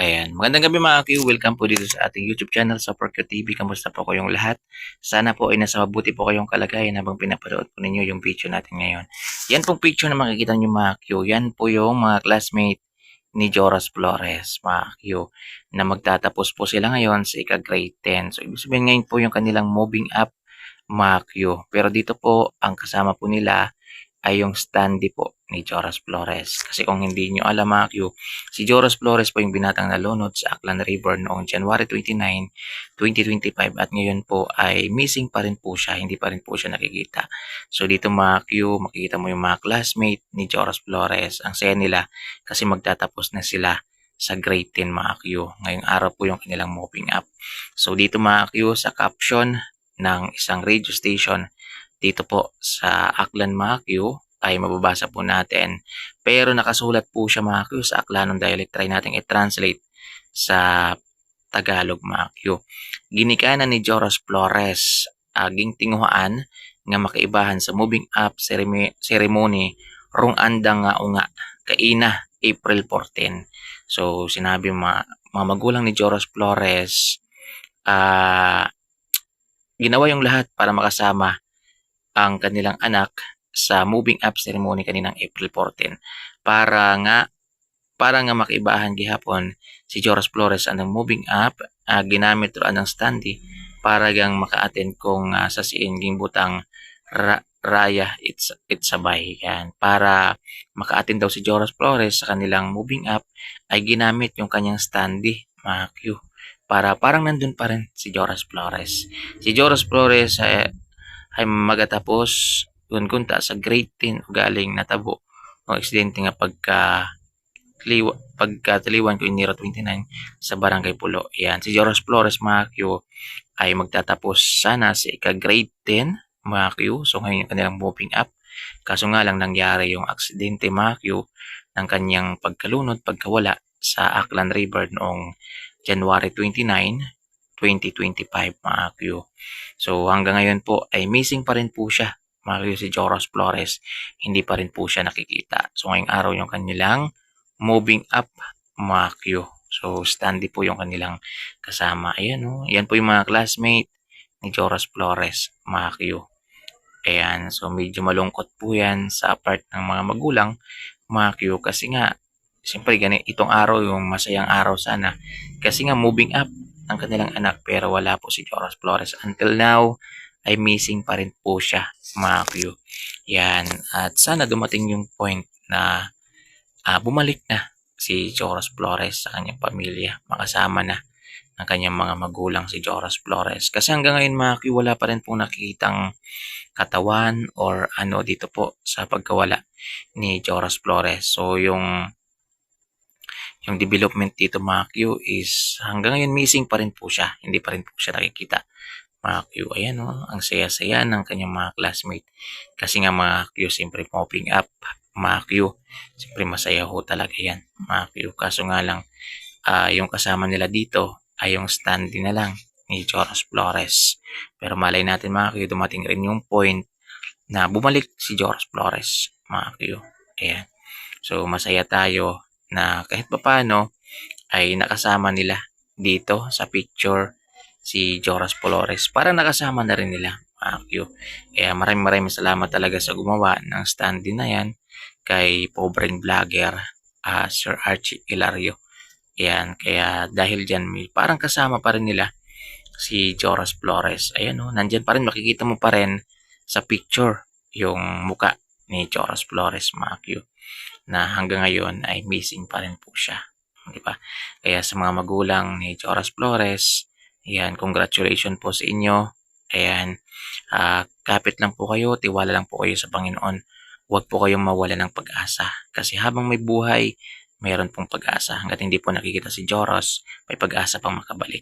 Ayan. Magandang gabi mga Q. Welcome po dito sa ating YouTube channel sa Porco TV. Kamusta po kayong lahat? Sana po ay nasa mabuti po kayong kalagayan habang pinapanood po ninyo yung video natin ngayon. Yan pong picture na makikita nyo mga Q. Yan po yung mga classmate ni Joras Flores, mga Q, na magtatapos po sila ngayon sa ika-grade 10. So, ibig sabihin ngayon po yung kanilang moving up, mga Q. Pero dito po, ang kasama po nila ay yung standee po ni Joras Flores. Kasi kung hindi nyo alam mga Q, si Joras Flores po yung binatang nalunod sa Aklan River noong January 29, 2025 at ngayon po ay missing pa rin po siya, hindi pa rin po siya nakikita. So dito mga Q, makikita mo yung mga classmate ni Joras Flores. Ang saya nila kasi magtatapos na sila sa grade 10 mga Q. Ngayong araw po yung kanilang moving up. So dito mga Q sa caption ng isang radio station dito po sa Aklan Q ay mababasa po natin. Pero nakasulat po siya mga sa Aklanong dialect. Try natin i-translate sa Tagalog mga. Ginikanan ni Joros Flores aging tinguhaan nga makaibahan sa moving up ceremony, rung andang nga unga kaina April 14. So sinabi mga, mga magulang ni Joros Flores ah ginawa yung lahat para makasama ang kanilang anak sa moving up ceremony kaninang April 14 para nga para nga makibahan gihapon si Joras Flores anang moving up uh, ginamit ro anang standee para gang makaaten kung uh, sa siinging butang ra, raya it's it's sabay yan. Para makaaten daw si Joras Flores sa kanilang moving up ay ginamit yung kanyang standee mga Q para parang nandun pa rin si Joras Flores. Si Joras Flores ay, ay magatapos yun kunta sa grade 10 galing natabo o aksidente nga pagka liwa, pagkataliwan ko iniro 29 sa Barangay Pulo. Yan, si Joros Flores Q ay magtatapos sana sa ika-grade 10 mga Q. So ngayon yung kanilang moving up. Kaso nga lang nangyari yung aksidente Q ng kanyang pagkalunod, pagkawala sa Aklan River noong January 29, 2025 mga Q. So hanggang ngayon po ay missing pa rin po siya Mario si Joros Flores, hindi pa rin po siya nakikita. So ngayong araw yung kanilang moving up mga Q. So standy po yung kanilang kasama. Ayan. Oh. Yan po yung mga classmate ni Joros Flores mga Q. Ayan. So medyo malungkot po yan sa part ng mga magulang mga Q. Kasi nga, siyempre ganit, itong araw yung masayang araw sana. Kasi nga moving up ang kanilang anak pero wala po si Joros Flores. Until now, ay missing pa rin po siya mga Q. Yan. At sana dumating yung point na uh, bumalik na si Joras Flores sa kanyang pamilya. Makasama na ng kanyang mga magulang si Joras Flores. Kasi hanggang ngayon mga Q, wala pa rin pong nakikitang katawan or ano dito po sa pagkawala ni Joras Flores. So yung yung development dito mga Q is hanggang ngayon missing pa rin po siya. Hindi pa rin po siya nakikita mga Q. Ayan o, oh, ang saya-saya ng kanyang mga classmate. Kasi nga mga Q, siyempre popping up. Mga Q, siyempre masaya ho talaga yan. Mga Q, kaso nga lang, uh, yung kasama nila dito ay yung standing na lang ni Joras Flores. Pero malay natin mga Q, dumating rin yung point na bumalik si Joras Flores. Mga Q, ayan. So masaya tayo na kahit papano ay nakasama nila dito sa picture si Joras Flores. Para nakasama na rin nila mga Q. Kaya maraming maraming salamat talaga sa gumawa ng standee na yan kay pobreng vlogger uh, Sir Archie Ilario. Yan, kaya dahil dyan may parang kasama pa rin nila si Joras Flores. Ayan o, oh, nandyan pa rin, makikita mo pa rin sa picture yung muka ni Joras Flores mga na hanggang ngayon ay missing pa rin po siya. Di ba? Kaya sa mga magulang ni Joras Flores, Ayan, congratulations po sa inyo. Ayan, uh, kapit lang po kayo, tiwala lang po kayo sa Panginoon. Huwag po kayong mawala ng pag-asa. Kasi habang may buhay, mayroon pong pag-asa. Hanggat hindi po nakikita si Joros, may pag-asa pang makabalik.